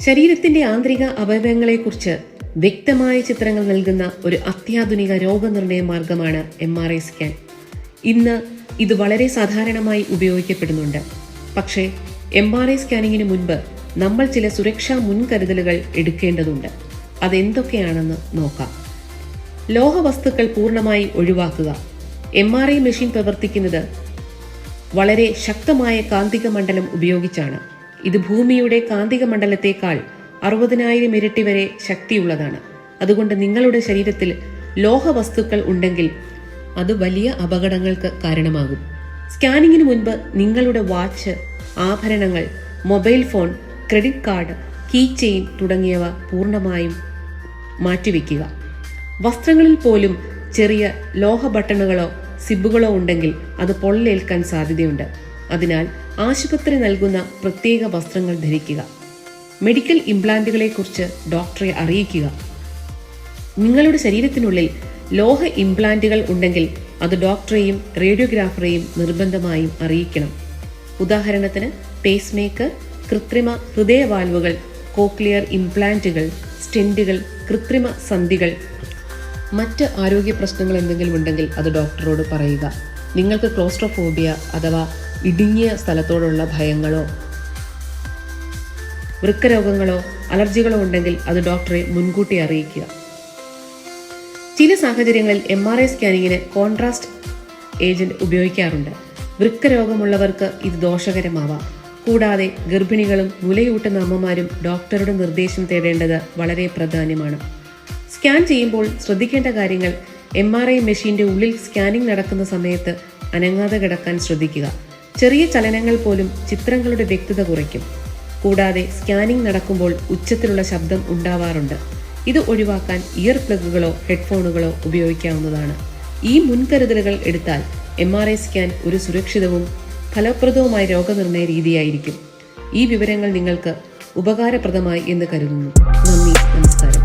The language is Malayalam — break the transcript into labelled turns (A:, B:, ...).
A: ശരീരത്തിന്റെ ആന്തരിക അവയവങ്ങളെക്കുറിച്ച് വ്യക്തമായ ചിത്രങ്ങൾ നൽകുന്ന ഒരു അത്യാധുനിക രോഗനിർണയ മാർഗമാണ് എം ആർ ഐ സ്കാൻ ഇന്ന് ഇത് വളരെ സാധാരണമായി ഉപയോഗിക്കപ്പെടുന്നുണ്ട്. പക്ഷേ എം ആർ ഐ സ്കാനിങ്ങിന് മുൻപ് നമ്മൾ ചില സുരക്ഷാ മുൻകരുതലുകൾ എടുക്കേണ്ടതുണ്ട്. അതെന്തൊക്കെയാണെന്ന് നോക്കാം. ലോഹവസ്തുക്കൾ പൂർണമായി ഒഴിവാക്കുക. എം ആർ ഐ മെഷീൻ പ്രവർത്തിക്കുന്നത് വളരെ ശക്തമായ കാന്തിക മണ്ഡലം ഉപയോഗിച്ചാണ്. ഇത് ഭൂമിയുടെ കാന്തിക മണ്ഡലത്തേക്കാൾ അറുപതിനായിരം ഇരട്ടി വരെ ശക്തിയുള്ളതാണ്. അതുകൊണ്ട് നിങ്ങളുടെ ശരീരത്തിൽ ലോഹവസ്തുക്കൾ ഉണ്ടെങ്കിൽ അത് വലിയ അപകടങ്ങൾക്ക് കാരണമാകും. സ്കാനിങ്ങിന് മുൻപ് നിങ്ങളുടെ വാച്ച് ആഭരണങ്ങൾ mobile phone credit card key chain തുടങ്ങിയവ പൂർണമായും മാറ്റിവെക്കുക. വസ്ത്രങ്ങളിൽ പോലും ചെറിയ ലോഹ ബട്ടണുകളോ സിബുകളോ ഉണ്ടെങ്കിൽ അത് പൊള്ളലേൽക്കാൻ സാധ്യതയുണ്ട്. അതിനാൽ ആശുപത്രി നൽകുന്ന പ്രത്യേക വസ്ത്രങ്ങൾ ധരിക്കുക. മെഡിക്കൽ ഇംപ്ലാന്റുകളെ കുറിച്ച് ഡോക്ടറെ അറിയിക്കുക. നിങ്ങളുടെ ശരീരത്തിനുള്ളിൽ ലോഹ ഇംപ്ലാന്റുകൾ ഉണ്ടെങ്കിൽ അത് ഡോക്ടറെയും റേഡിയോഗ്രാഫറെയും നിർബന്ധമായും അറിയിക്കണം. ഉദാഹരണത്തിന് പേസ് മേക്കർ കൃത്രിമ ഹൃദയവാൽവുകൾ കോക്ലിയർ ഇംപ്ലാന്റുകൾ സ്റ്റെന്റുകൾ കൃത്രിമ സന്ധികൾ. മറ്റ് ആരോഗ്യ പ്രശ്നങ്ങൾ എന്തെങ്കിലും ഉണ്ടെങ്കിൽ അത് ഡോക്ടറോട് പറയുക. നിങ്ങൾക്ക് ക്ലോസ്ട്രോഫോബിയ അഥവാ ഇടുങ്ങിയ സ്ഥലത്തോടുള്ള ഭയങ്ങളോ വൃക്കരോഗങ്ങളോ അലർജികളോ ഉണ്ടെങ്കിൽ അത് ഡോക്ടറെ മുൻകൂട്ടി അറിയിക്കുക. ചില സാഹചര്യങ്ങളിൽ എം ആർ ഐ സ്കാനിങ്ങിന് കോൺട്രാസ്റ്റ് ഏജന്റ് ഉപയോഗിക്കാറുണ്ട്. വൃക്കരോഗമുള്ളവർക്ക് ഇത് ദോഷകരമാവാം. കൂടാതെ ഗർഭിണികളും മുലയൂട്ടുന്ന അമ്മമാരും ഡോക്ടറുടെ നിർദ്ദേശം തേടേണ്ടത് വളരെ പ്രധാനമാണ് സ്കാൻ ചെയ്യുമ്പോൾ ശ്രദ്ധിക്കേണ്ട കാര്യങ്ങൾ എം ആർ ഐ മെഷീന്റെ ഉള്ളിൽ സ്കാനിംഗ് നടക്കുന്ന സമയത്ത് അനങ്ങാതെ കിടക്കാൻ ശ്രദ്ധിക്കുക. ചെറിയ ചലനങ്ങൾ പോലും ചിത്രങ്ങളുടെ വ്യക്തത കുറയ്ക്കും. കൂടാതെ സ്കാനിംഗ് നടക്കുമ്പോൾ ഉച്ചത്തിലുള്ള ശബ്ദം ഉണ്ടാവാറുണ്ട്. ഇത് ഒഴിവാക്കാൻ ഇയർ പ്ലഗുകളോ ഹെഡ്ഫോണുകളോ ഉപയോഗിക്കാവുന്നതാണ്. ഈ മുൻകരുതലുകൾ എടുത്താൽ എം ആർ ഐ സ്കാൻ ഒരു സുരക്ഷിതവും ഫലപ്രദവുമായ രോഗനിർണയ രീതിയായിരിക്കും. ഈ വിവരങ്ങൾ നിങ്ങൾക്ക് ഉപകാരപ്രദമായി എന്ന് കരുതുന്നു. നന്ദി നമസ്കാരം.